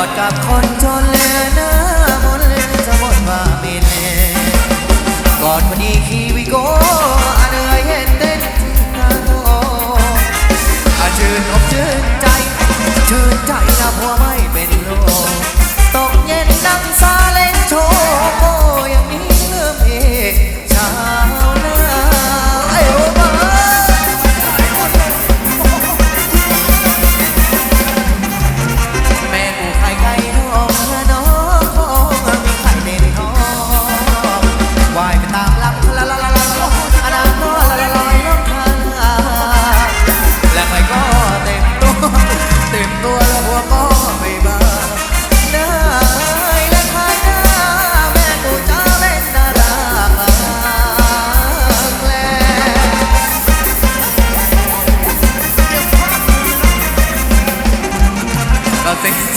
อดกับคนจนเหลือน้ามนเลือสมดว่าบินเลยกอดคนดีคีวิโกอันเอ่ยเห็นเต้นทางโตอาชื่นอกชื่นใจชื่นใจนะพ่อมา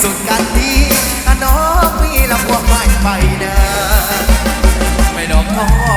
สุดกันทีถ้าน้องมีลำพวงไม่ไปเด้อไม่ดอกท้อ